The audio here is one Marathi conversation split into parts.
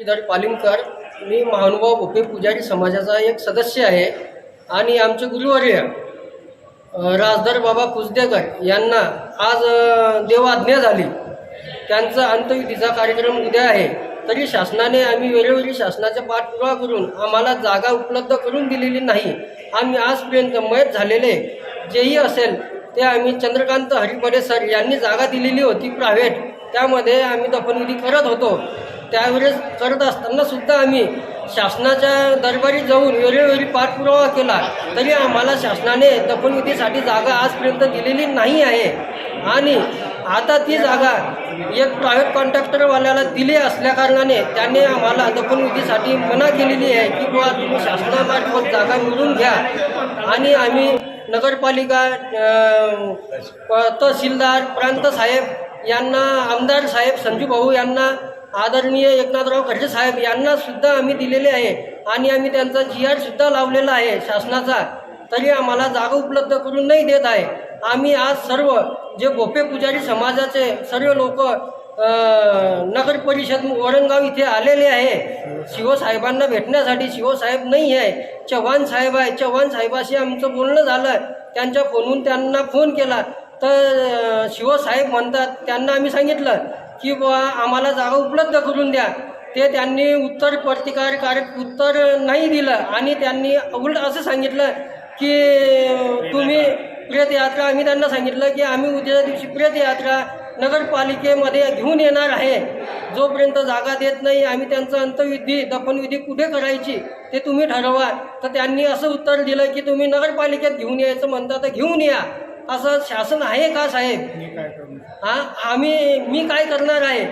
श्रीधर पालिमकर मी महानुभाव भोपे पुजारी समाजाचा एक सदस्य आहे आणि आमचे गुरुवर्य राजधर बाबा कुसदेकर यांना आज देवाज्ञा झाली. त्यांचा अंत्यविधीचा कार्यक्रम उद्या आहे. तरी शासनाने आम्ही वेळोवेळी शासनाचा पाठपुरावा करून आम्हाला जागा उपलब्ध करून दिलेली नाही. आम्ही आजपर्यंत मयत झालेले जेही असेल ते आम्ही चंद्रकांत हरिपडे सर यांनी जागा दिलेली होती प्रायव्हेट. त्यामध्ये आम्ही दफनविधी करत होतो. त्यावेळेस करत असताना सुद्धा आम्ही शासनाच्या दरबारी जाऊन वेळोवेळी पाठपुरावा केला. तरी आम्हाला शासनाने दफनविधीसाठी जागा आजपर्यंत दिलेली नाही आहे. आणि आता ती जागा एक प्रायव्हेट कॉन्ट्रॅक्टरवाल्याला दिली असल्याकारणाने त्याने आम्हाला दफनविधीसाठी मना केलेली आहे की बुवा तुम्ही शासनामार्फत जागा मिळवून घ्या. आणि आम्ही नगरपालिका प- तहसीलदार प्रांत साहेब यांना आमदार साहेब संजू भाऊ यांना आदरणीय एकनाथराव खडसे साहेब यांना सुद्धा आम्ही दिलेले आहे आणि आम्ही त्यांचा जी आर सुद्धा लावलेला आहे शासनाचा. तरी आम्हाला जागा उपलब्ध करून नाही देत आहे. आम्ही आज सर्व जे भोपे पुजारी समाजाचे सर्व लोक नगर परिषद वरणगाव इथे आलेले आहे. शिवसाहेबांना भेटण्यासाठी शिवसाहेब नाही आहे. चव्हाण साहेब आहे. चव्हाण साहेबाशी आमचं बोलणं झालं. त्यांच्या फोनहून त्यांना फोन केला. तर शिवसाहेब म्हणतात त्यांना आम्ही सांगितलं की बुवा आम्हाला जागा उपलब्ध करून द्या. ते त्यांनी उत्तर प्रतिकारकारक उत्तर नाही दिलं आणि त्यांनी उलट असं सांगितलं की तुम्ही प्रेतयात्रा आम्ही त्यांना सांगितलं की आम्ही उद्याच्या दिवशी प्रेतयात्रा नगरपालिकेमध्ये घेऊन येणार आहे. जोपर्यंत जागा देत नाही आम्ही त्यांचं अंतविधी दफनविधी कुठे करायची ते तुम्ही ठरवा. तर त्यांनी असं उत्तर दिलं की तुम्ही नगरपालिकेत घेऊन यायचं म्हणता तर घेऊन या. असं शासन आहे का साहेब? हा? आम्ही मी काय करणार आहे?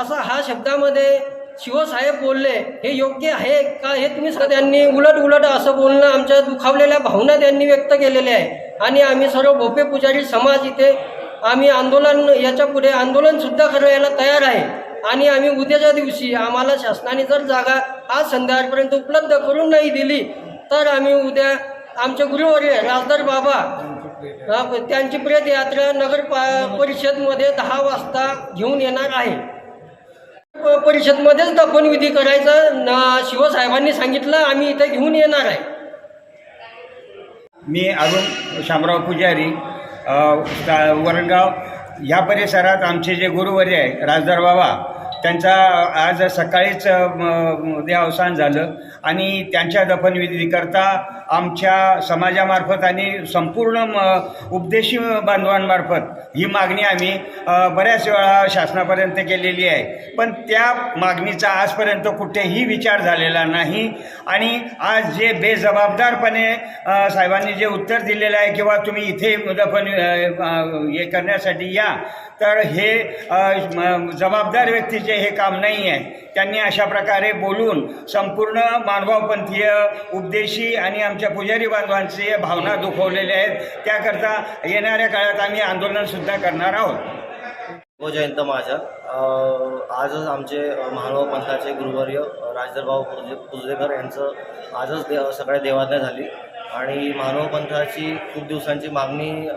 असं हा शब्दामध्ये शिवसाहेब बोलले हे योग्य आहे का? हे तुम्ही त्यांनी उलट उलट असं बोलणं आमच्या दुखावलेल्या भावना त्यांनी व्यक्त केलेल्या आहे. आणि आम्ही सर्व भोपे पुजारी समाज इथे आम्ही आंदोलन याच्यापुढे आंदोलनसुद्धा करायला तयार आहे. आणि आम्ही उद्याच्या दिवशी आम्हाला शासनाने जर जागा आज संध्याकाळपर्यंत उपलब्ध करून नाही दिली तर आम्ही उद्या आमचे गुरुवर्य राजदर बाबा त्यांची प्रेतयात्रा नगर परिषदमध्ये दहा वाजता घेऊन येणार आहे. परिषदमध्येच दफनविधी करायचा. ना शिवसाहेबांनी सांगितलं आम्ही इथं घेऊन येणार आहे. मी अरुण शामराव पुजारी वरणगाव ह्या परिसरात आमचे जे गुरुवर्य आहे राजदार बाबा त्यांचा आज सकाळीच ते अवसान झालं. आणि त्यांच्या दफनविधीकरता आमच्या समाजामार्फत आणि संपूर्ण म उपदेशी बांधवांमार्फत ही मागणी आम्ही बऱ्याच वेळा शासनापर्यंत केलेली आहे. पण त्या मागणीचा आजपर्यंत कुठेही विचार झालेला नाही. आणि आज जे बेजबाबदारपणे साहेबांनी जे उत्तर दिलेलं आहे किंवा तुम्ही इथे दफन हे करण्यासाठी या तर हे जबाबदार व्यक्तीचे हे काम नाही आहे. त्यांनी अशा प्रकारे बोलून संपूर्ण मानवपंथीय उपदेशी आणि आमच्या पुजारी बांधवांची भावना दुखवलेल्या आहेत. त्याकरता येणाऱ्या काळात आम्ही आंदोलनसुद्धा करणार आहोत. हो, जयंत माझ्या आजच आमचे अ, महानुभाव पंथाचे गुरुवर्य राजदरभाऊ पुजे पुजलेकर यांचं आजच दे सगळ्या देवाज्ञा झाली. आणि महानुभाव पंथाची खूप दिवसांची मागणी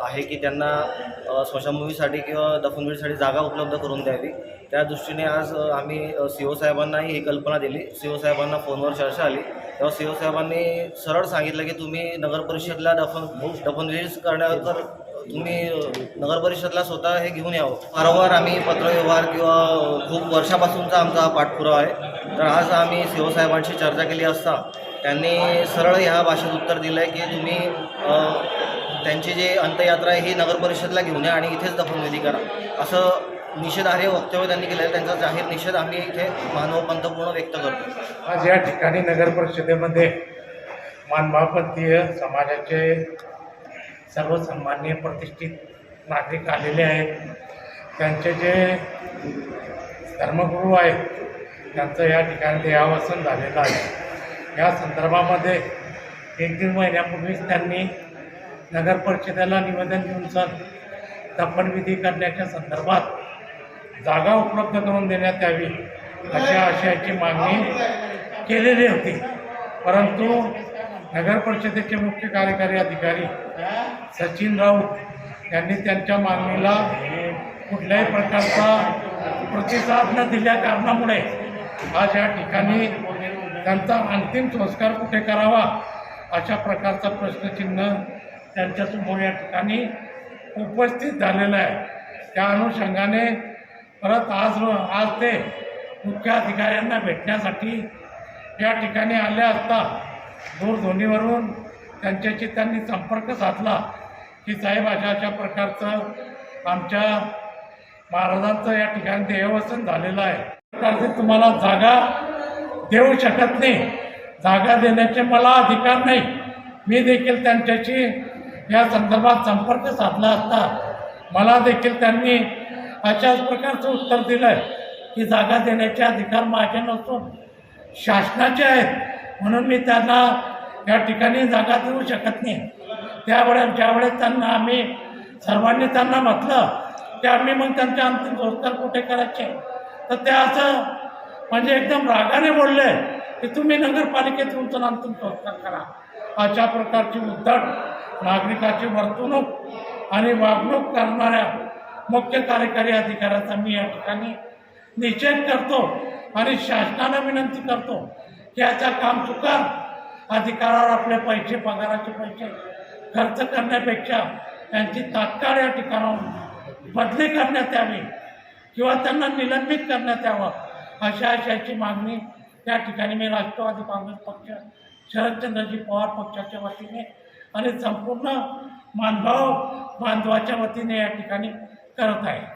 आहे की त्यांना स्मशानभूमीसाठी किंवा दफनभूमीसाठी जागा उपलब्ध करून द्यावी. त्या दृष्टीने आज आम्ही सी ओ साहेबांनाही ही कल्पना दिली. सी ओ साहेबांना फोनवर चर्चा आली. तेव्हा सी ओ साहेबांनी सरळ सांगितलं की तुम्ही नगर परिषदला दफन दफनविधी करण्यावर तुम्ही नगर परिषदला स्वतः हे घेऊन यावं. वारंवार आम्ही पत्रव्यवहार किंवा खूप वर्षापासूनचा आमचा हा पाठपुरावा आहे. तर आज आम्ही शिवसाहेबांशी चर्चा केली असता त्यांनी सरळ ह्या भाषेत उत्तर दिलं आहे की तुम्ही त्यांची जी अंत्ययात्रा आहे ही नगर परिषदला घेऊन या आणि इथेच दफनविधी करा. असं निषेधार्ह वक्तव्य त्यांनी केलेलं त्यांचा जाहीर निषेध आम्ही इथे मानव पंतपूर्ण व्यक्त करतो. आज या ठिकाणी नगर परिषदेमध्ये मानभावपंथीय समाजाचे सर्वसन्मान्य प्रतिष्ठित नागरिक आलेले आहेत. त्यांचे जे धर्मगुरू आहेत त्यांचं या ठिकाणी देहावसन झालेलं आहे. या संदर्भामध्ये एक दीड महिन्यापूर्वीच त्यांनी नगर परिषदेला निवेदन देऊन सर दफनविधी करण्याच्या संदर्भात जागा उपलब्ध करून देण्यात यावी अशा आशयाची मागणी केलेली होती. परंतु नगर परिषदेचे मुख्य कार्यकारी अधिकारी सचिन राऊत यांनी त्यांच्या मागणीला कुठल्याही प्रकारचा प्रतिसाद न दिल्या कारणामुळे आज या ठिकाणी त्यांचा अंतिम संस्कार कुठे करावा अशा प्रकारचा प्रश्नचिन्ह त्यांच्यासमोर या ठिकाणी उपस्थित झालेलं आहे. त्या अनुषंगाने परत आज आज ते मुख्य अधिकाऱ्यांना भेटण्यासाठी या ठिकाणी आले असता दूरध्वनीवरून त्यांच्याशी त्यांनी संपर्क साधला की साहेब अशा अशा प्रकारचं आमच्या महाराजांचं या ठिकाणी देहवसन झालेलं आहे. प्रकारची तुम्हाला जागा देऊ शकत नाही. जागा देण्याचे मला अधिकार नाही. मी देखील त्यांच्याशी या संदर्भात संपर्क साधला असता. मला देखील त्यांनी अशाच प्रकारचं उत्तर दिलं आहे की जागा देण्याचे अधिकार माझे नसून शासनाचे आहेत. म्हणून मी त्यांना या ठिकाणी जागा देऊ शकत नाही. त्यावेळेस ज्यावेळेस त्यांना आम्ही सर्वांनी त्यांना म्हटलं की आम्ही मग त्यांचे अंतिम संस्कार कुठे करायचे? तर ते असं म्हणजे एकदम रागाने बोलले की तुम्ही नगरपालिकेत तुमचं अंतिम संस्कार करा. अशा प्रकारची उद्धट नागरिकाची वर्तणूक आणि वागणूक करणाऱ्या मुख्य कार्यकारी अधिकाऱ्याचा मी या ठिकाणी निषेध करतो आणि शासनाला विनंती करतो की याचा काम चुकार. अधिकारावर आपले पैसे पगाराचे पैसे खर्च करण्यापेक्षा त्यांची तात्काळ या ठिकाणाहून बदली करण्यात यावी किंवा त्यांना निलंबित करण्यात यावं अशा अशाची मागणी त्या ठिकाणी मी राष्ट्रवादी काँग्रेस पक्ष शरदचंद्रजी पवार पक्षाच्या वतीने आणि संपूर्ण मानभाव बांधवाच्या वतीने या ठिकाणी करत आहे